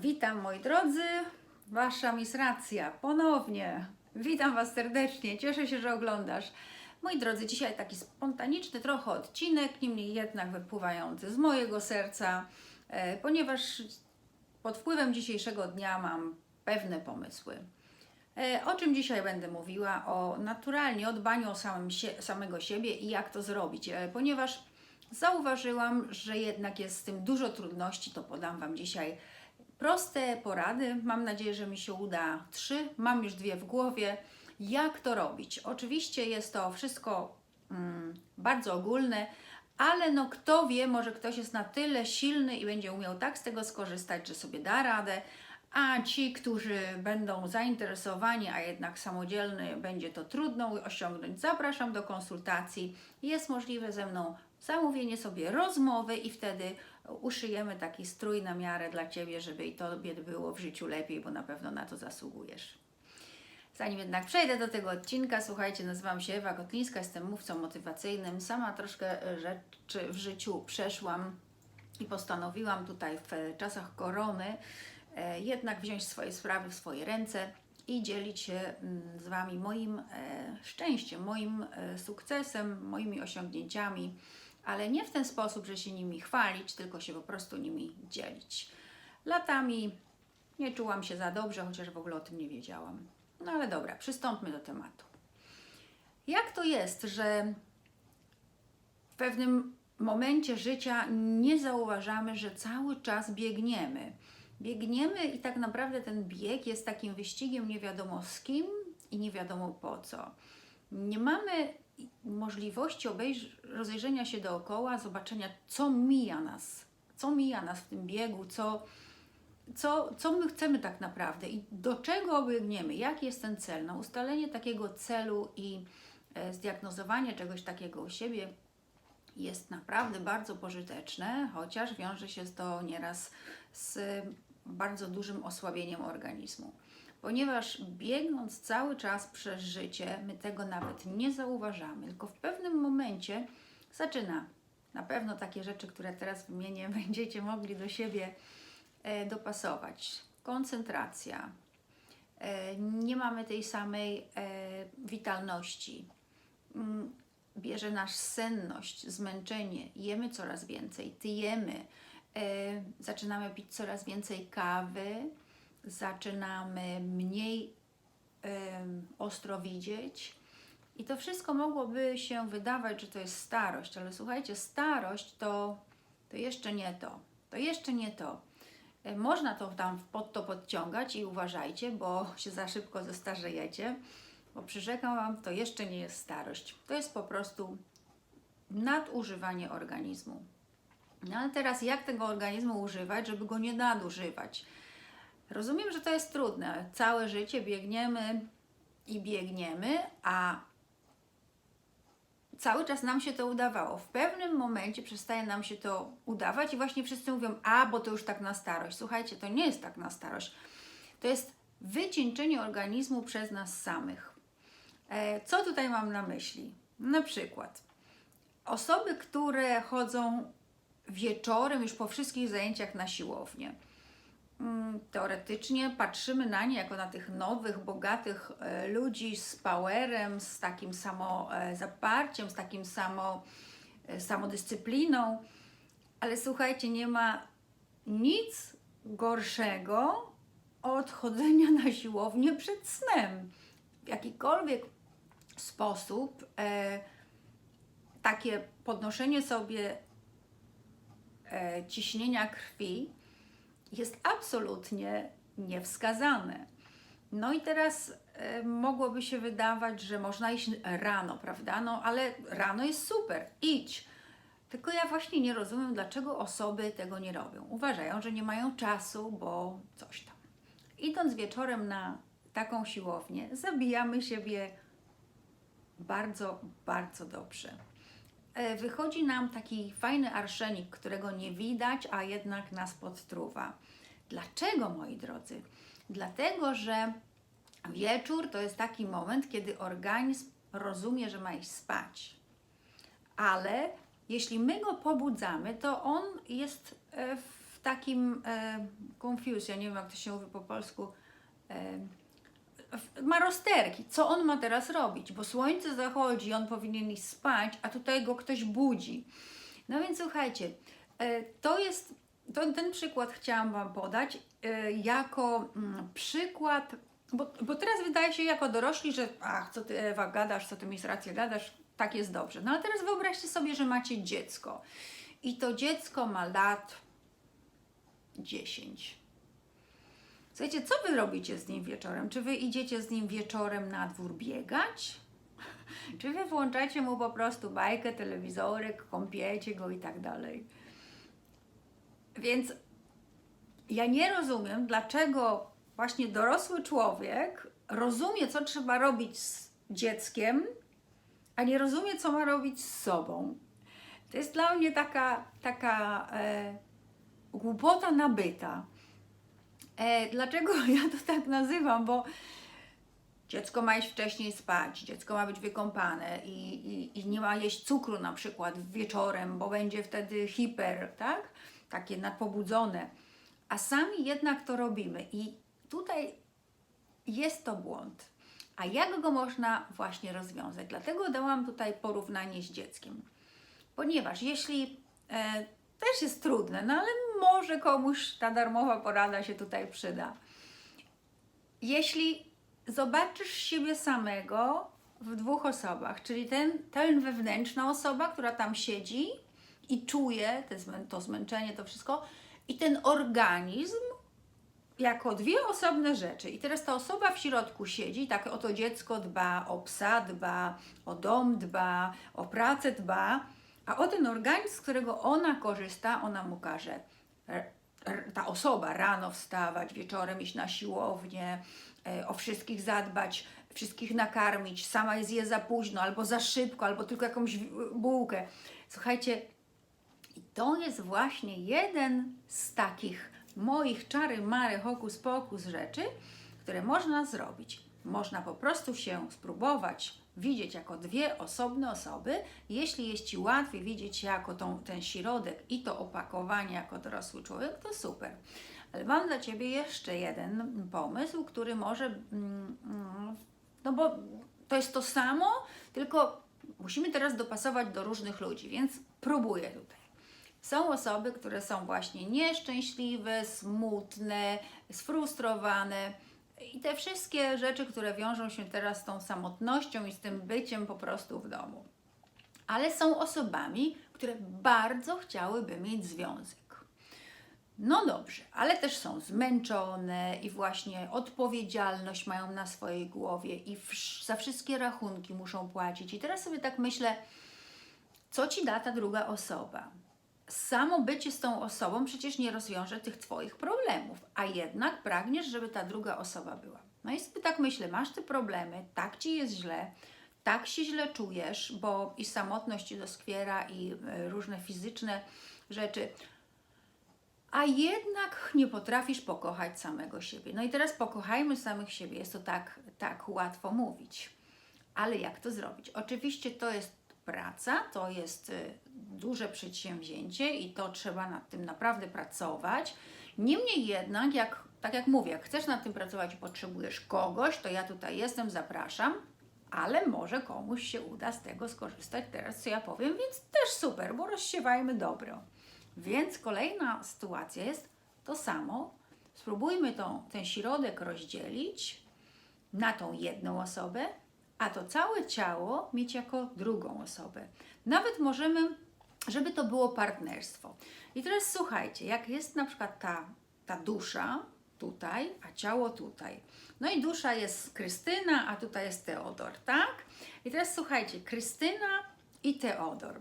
Witam moi drodzy, Wasza Miss Racja, ponownie. Witam Was serdecznie, cieszę się, że oglądasz. Moi drodzy, dzisiaj taki spontaniczny trochę odcinek, niemniej jednak wypływający z mojego serca, e, ponieważ pod wpływem dzisiejszego dnia mam pewne pomysły. E, O czym dzisiaj będę mówiła? O naturalnie o dbaniu o samym samego siebie i jak to zrobić, E, ponieważ zauważyłam, że jednak jest z tym dużo trudności, to podam Wam dzisiaj proste porady. Mam nadzieję, że mi się uda trzy. Mam już dwie w głowie. Jak to robić? Oczywiście jest to wszystko mm, bardzo ogólne, ale no kto wie, może ktoś jest na tyle silny i będzie umiał tak z tego skorzystać, że sobie da radę, a ci, którzy będą zainteresowani, a jednak samodzielny, będzie to trudno osiągnąć, zapraszam do konsultacji. Jest możliwe ze mną zamówienie sobie rozmowy i wtedy uszyjemy taki strój na miarę dla Ciebie, żeby i Tobie było w życiu lepiej, bo na pewno na to zasługujesz. Zanim jednak przejdę do tego odcinka, słuchajcie, nazywam się Ewa Kotlińska, jestem mówcą motywacyjnym. Sama troszkę rzeczy w życiu przeszłam i postanowiłam tutaj w czasach korony e, jednak wziąć swoje sprawy w swoje ręce i dzielić się mm, z Wami moim e, szczęściem, moim e, sukcesem, moimi osiągnięciami, ale nie w ten sposób, że się nimi chwalić, tylko się po prostu nimi dzielić. Latami nie czułam się za dobrze, chociaż w ogóle o tym nie wiedziałam. No ale dobra, przystąpmy do tematu. Jak to jest, że w pewnym momencie życia nie zauważamy, że cały czas biegniemy? Biegniemy i tak naprawdę ten bieg jest takim wyścigiem nie wiadomo z kim i nie wiadomo po co. Nie mamy możliwości obejrz- rozejrzenia się dookoła, zobaczenia, co mija nas, co mija nas w tym biegu, co, co, co my chcemy tak naprawdę i do czego biegniemy, jaki jest ten cel. No, ustalenie takiego celu i e, zdiagnozowanie czegoś takiego u siebie jest naprawdę bardzo pożyteczne, chociaż wiąże się to nieraz z bardzo dużym osłabieniem organizmu. Ponieważ biegnąc cały czas przez życie, my tego nawet nie zauważamy, tylko w pewnym momencie zaczyna na pewno takie rzeczy, które teraz wymienię, będziecie mogli do siebie e, dopasować. Koncentracja. E, nie mamy tej samej e, witalności. Mm, bierze nas senność, zmęczenie, jemy coraz więcej, tyjemy, zaczynamy pić coraz więcej kawy, zaczynamy mniej em, ostro widzieć. I to wszystko mogłoby się wydawać, że to jest starość, ale słuchajcie, starość to, to jeszcze nie to. To jeszcze nie to. E, Można to tam pod to podciągać i uważajcie, bo się za szybko zestarzejecie, bo przyrzekam Wam, to jeszcze nie jest starość. To jest po prostu nadużywanie organizmu. No ale teraz jak tego organizmu używać, żeby go nie nadużywać? Rozumiem, że to jest trudne. Całe życie biegniemy i biegniemy, a cały czas nam się to udawało. W pewnym momencie przestaje nam się to udawać i właśnie wszyscy mówią, a bo to już tak na starość. Słuchajcie, to nie jest tak na starość. To jest wycieńczenie organizmu przez nas samych. E, Co tutaj mam na myśli? Na przykład osoby, które chodzą wieczorem już po wszystkich zajęciach na siłownię. Mm, Teoretycznie patrzymy na nie jako na tych nowych, bogatych e, ludzi z powerem, z takim samo e, zaparciem, z takim samo e, samodyscypliną, ale słuchajcie, nie ma nic gorszego od chodzenia na siłownię przed snem. W jakikolwiek sposób e, takie podnoszenie sobie e, ciśnienia krwi jest absolutnie niewskazane. No i teraz e, mogłoby się wydawać, że można iść rano, prawda? No ale rano jest super, idź. Tylko ja właśnie nie rozumiem, dlaczego osoby tego nie robią. Uważają, że nie mają czasu, bo coś tam. Idąc wieczorem na taką siłownię, zabijamy siebie bardzo, bardzo dobrze. E, Wychodzi nam taki fajny arszenik, którego nie widać, a jednak nas podtruwa. Dlaczego, moi drodzy? Dlatego, że wieczór to jest taki moment, kiedy organizm rozumie, że ma iść spać. Ale jeśli my go pobudzamy, to on jest e, w takim e, confuse, ja nie wiem jak to się mówi po polsku, ma rozterki. Co on ma teraz robić? Bo słońce zachodzi, on powinien iść spać, a tutaj go ktoś budzi. No więc słuchajcie, e, to jest, to, ten przykład chciałam Wam podać e, jako mm, przykład, bo, bo teraz wydaje się jako dorośli, że ach, co Ty Ewa gadasz, co Ty mieć rację gadasz, tak jest dobrze. No ale teraz wyobraźcie sobie, że macie dziecko i to dziecko ma lat 10. Słuchajcie, co wy robicie z nim wieczorem? Czy wy idziecie z nim wieczorem na dwór biegać? Czy wy włączacie mu po prostu bajkę, telewizorek, kąpiecie go i tak dalej? Więc ja nie rozumiem, dlaczego właśnie dorosły człowiek rozumie, co trzeba robić z dzieckiem, a nie rozumie, co ma robić z sobą. To jest dla mnie taka, taka e, głupota nabyta. E, dlaczego ja to tak nazywam? Bo dziecko ma iść wcześniej spać, dziecko ma być wykąpane i, i, i nie ma jeść cukru na przykład wieczorem, bo będzie wtedy hiper, tak? Takie nadpobudzone. A sami jednak to robimy i tutaj jest to błąd. A jak go można właśnie rozwiązać? Dlatego dałam tutaj porównanie z dzieckiem. Ponieważ jeśli e, też jest trudne, no ale może komuś ta darmowa porada się tutaj przyda. Jeśli zobaczysz siebie samego w dwóch osobach, czyli ten, ten wewnętrzna osoba, która tam siedzi i czuje to zmęczenie, to wszystko, i ten organizm jako dwie osobne rzeczy. I teraz ta osoba w środku siedzi, tak o to dziecko dba, o psa dba, o dom dba, o pracę dba, a o ten organizm, z którego ona korzysta, ona mu każe ta osoba rano wstawać, wieczorem iść na siłownię, e, o wszystkich zadbać, wszystkich nakarmić, sama jest je za późno, albo za szybko, albo tylko jakąś bułkę. Słuchajcie, to jest właśnie jeden z takich moich czary mary hokus pokus rzeczy, które można zrobić. Można po prostu się spróbować widzieć jako dwie osobne osoby. Jeśli jest Ci łatwiej widzieć jako tą, ten środek i to opakowanie jako dorosły człowiek, to super. Ale mam dla Ciebie jeszcze jeden pomysł, który może, mm, mm, no bo to jest to samo, tylko musimy teraz dopasować do różnych ludzi, więc próbuję tutaj. Są osoby, które są właśnie nieszczęśliwe, smutne, sfrustrowane i te wszystkie rzeczy, które wiążą się teraz z tą samotnością i z tym byciem po prostu w domu. Ale są osobami, które bardzo chciałyby mieć związek. No dobrze, ale też są zmęczone i właśnie odpowiedzialność mają na swojej głowie i za wszystkie rachunki muszą płacić. I teraz sobie tak myślę, co ci da ta druga osoba? Samo bycie z tą osobą przecież nie rozwiąże tych Twoich problemów, a jednak pragniesz, żeby ta druga osoba była. No i sobie tak myślę, masz te problemy, tak ci jest źle, tak się źle czujesz, bo i samotność ci doskwiera, i e, różne fizyczne rzeczy, a jednak nie potrafisz pokochać samego siebie. No i teraz pokochajmy samych siebie. Jest to tak, tak łatwo mówić. Ale jak to zrobić? Oczywiście to jest praca, to jest y, duże przedsięwzięcie i to trzeba nad tym naprawdę pracować. Niemniej jednak, jak, tak jak mówię, jak chcesz nad tym pracować i potrzebujesz kogoś, to ja tutaj jestem, zapraszam, ale może komuś się uda z tego skorzystać teraz, co ja powiem, więc też super, bo rozsiewajmy dobro. Więc kolejna sytuacja jest to samo. Spróbujmy tą, ten środek rozdzielić na tą jedną osobę, a to całe ciało mieć jako drugą osobę. Nawet możemy, żeby to było partnerstwo. I teraz słuchajcie, jak jest na przykład ta, ta dusza tutaj, a ciało tutaj. No i dusza jest Krystyna, a tutaj jest Teodor, tak? I teraz słuchajcie, Krystyna i Teodor.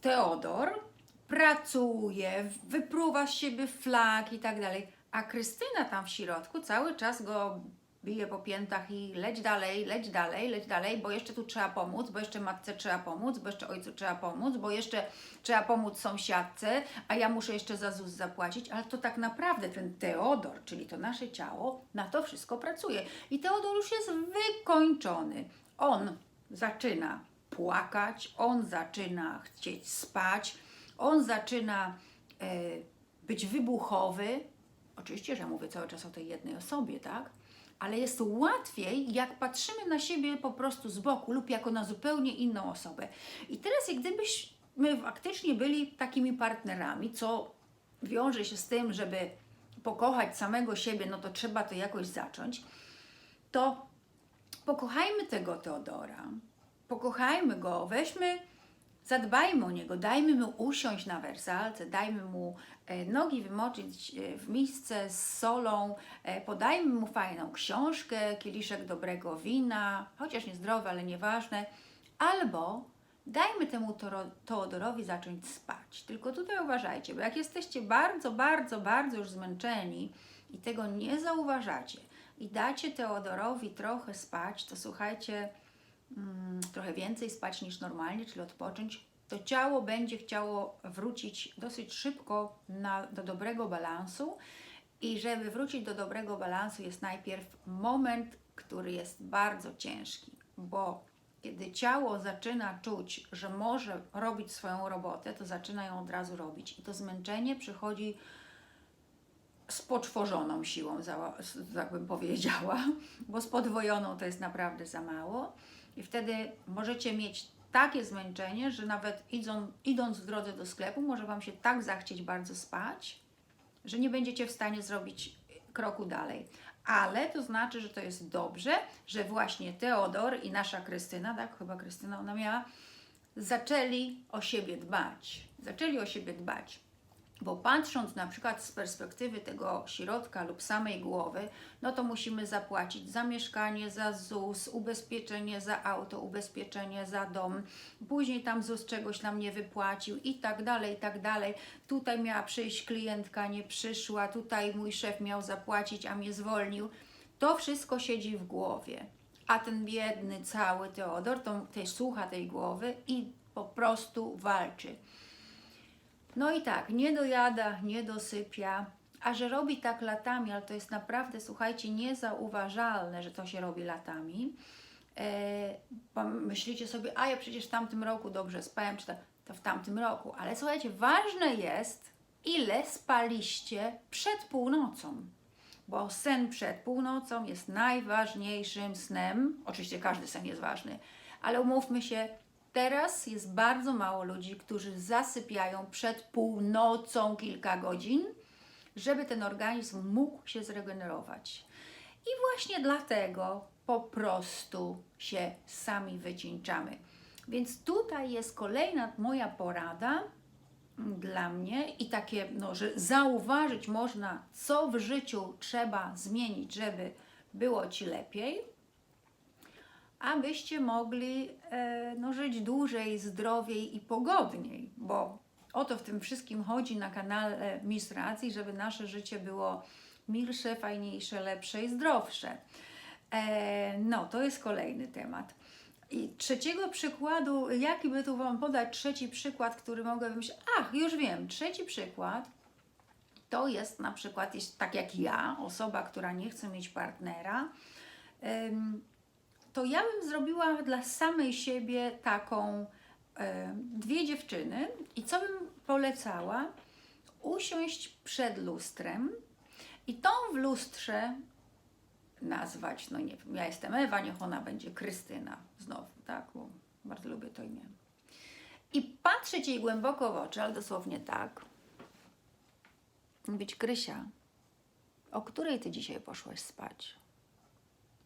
Teodor pracuje, wypruwa z siebie flag i tak dalej, a Krystyna tam w środku cały czas go bije po piętach i leć dalej, leć dalej, leć dalej, bo jeszcze tu trzeba pomóc, bo jeszcze matce trzeba pomóc, bo jeszcze ojcu trzeba pomóc, bo jeszcze trzeba pomóc sąsiadce, a ja muszę jeszcze za ZUS zapłacić, ale to tak naprawdę ten Teodor, czyli to nasze ciało, na to wszystko pracuje. I Teodor już jest wykończony. On zaczyna płakać, on zaczyna chcieć spać, on zaczyna e, być wybuchowy. Oczywiście, że mówię cały czas o tej jednej osobie, tak? Ale jest łatwiej, jak patrzymy na siebie po prostu z boku lub jako na zupełnie inną osobę. I teraz, jak gdybyśmy faktycznie byli takimi partnerami, co wiąże się z tym, żeby pokochać samego siebie, no to trzeba to jakoś zacząć, to pokochajmy tego Teodora, pokochajmy go, weźmy, zadbajmy o niego, dajmy mu usiąść na wersalce, dajmy mu e, nogi wymoczyć e, w misce z solą, e, podajmy mu fajną książkę, kieliszek dobrego wina, chociaż niezdrowe, ale nieważne, albo dajmy temu Teodorowi zacząć spać. Tylko tutaj uważajcie, bo jak jesteście bardzo, bardzo, bardzo już zmęczeni i tego nie zauważacie i dacie Teodorowi trochę spać, to słuchajcie, trochę więcej spać niż normalnie, czyli odpocząć, to ciało będzie chciało wrócić dosyć szybko na, do dobrego balansu. I żeby wrócić do dobrego balansu, jest najpierw moment, który jest bardzo ciężki, bo kiedy ciało zaczyna czuć, że może robić swoją robotę, to zaczyna ją od razu robić. I to zmęczenie przychodzi z poczworzoną siłą, tak bym powiedziała, bo z podwojoną to jest naprawdę za mało. I wtedy możecie mieć takie zmęczenie, że nawet idąc, idąc w drodze do sklepu, może Wam się tak zachcieć bardzo spać, że nie będziecie w stanie zrobić kroku dalej. Ale to znaczy, że to jest dobrze, że właśnie Teodor i nasza Krystyna, tak, chyba Krystyna ona miała, zaczęli o siebie dbać. Zaczęli o siebie dbać. Bo patrząc na przykład z perspektywy tego środka lub samej głowy, no to musimy zapłacić za mieszkanie, za ZUS, ubezpieczenie za auto, ubezpieczenie za dom, później tam ZUS czegoś nam nie wypłacił i tak dalej, i tak dalej. Tutaj miała przyjść klientka, nie przyszła, tutaj mój szef miał zapłacić, a mnie zwolnił. To wszystko siedzi w głowie. A ten biedny cały Teodor, to też słucha tej głowy i po prostu walczy. No i tak, nie dojada, nie dosypia, a że robi tak latami, ale to jest naprawdę, słuchajcie, niezauważalne, że to się robi latami. E, myślicie sobie, a ja przecież w tamtym roku dobrze spałem, czy to w tamtym roku. Ale słuchajcie, ważne jest, ile spaliście przed północą. Bo sen przed północą jest najważniejszym snem. Oczywiście każdy sen jest ważny, ale umówmy się, teraz jest bardzo mało ludzi, którzy zasypiają przed północą kilka godzin, żeby ten organizm mógł się zregenerować. I właśnie dlatego po prostu się sami wycieńczamy. Więc tutaj jest kolejna moja porada dla mnie i takie, no, że zauważyć można, co w życiu trzeba zmienić, żeby było Ci lepiej, abyście mogli e, no, żyć dłużej, zdrowiej i pogodniej, bo o to w tym wszystkim chodzi na kanale Miss Racji, żeby nasze życie było milsze, fajniejsze, lepsze i zdrowsze. E, no, to jest kolejny temat. I trzeciego przykładu, jaki by tu Wam podać trzeci przykład, który mogę wymyślić? Ach, już wiem, trzeci przykład to jest na przykład, jest tak jak ja, osoba, która nie chce mieć partnera, to ja bym zrobiła dla samej siebie taką em, dwie dziewczyny i co bym polecała? Usiąść przed lustrem i tą w lustrze nazwać, no nie wiem, ja jestem Ewa, niech ona będzie Krystyna znowu, tak, bo bardzo lubię to imię. I patrzeć jej głęboko w oczy, ale dosłownie tak. Być Krysia, o której ty dzisiaj poszłaś spać?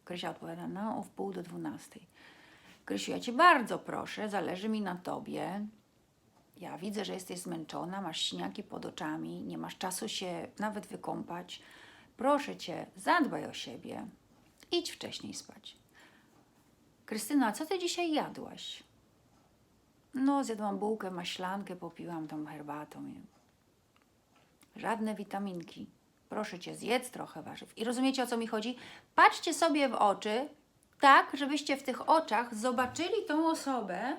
Krysia odpowiada, no o wpół do dwunastej. Krysiu, ja cię bardzo proszę, zależy mi na tobie. Ja widzę, że jesteś zmęczona, masz siniaki pod oczami, nie masz czasu się nawet wykąpać. Proszę cię, zadbaj o siebie. Idź wcześniej spać. Krystyna, co ty dzisiaj jadłaś? No, zjadłam bułkę, maślankę, popiłam tą herbatą. Żadne witaminki. Proszę cię, zjedz trochę warzyw. I rozumiecie o co mi chodzi? Patrzcie sobie w oczy, tak, żebyście w tych oczach zobaczyli tą osobę,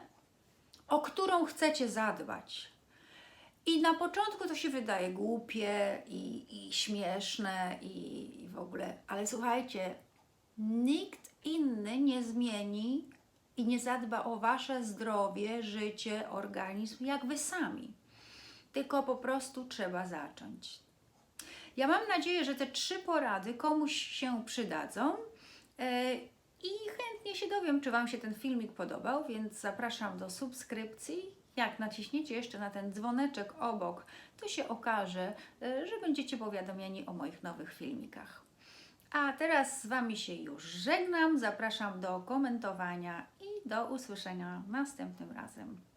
o którą chcecie zadbać. I na początku to się wydaje głupie i, i śmieszne i, i w ogóle, ale słuchajcie, nikt inny nie zmieni i nie zadba o wasze zdrowie, życie, organizm, jak wy sami. tylko po prostu trzeba zacząć. Ja mam nadzieję, że te trzy porady komuś się przydadzą e, i chętnie się dowiem, czy Wam się ten filmik podobał, więc zapraszam do subskrypcji. Jak naciśniecie jeszcze na ten dzwoneczek obok, to się okaże, e, że będziecie powiadomieni o moich nowych filmikach. A teraz z Wami się już żegnam, zapraszam do komentowania i do usłyszenia następnym razem.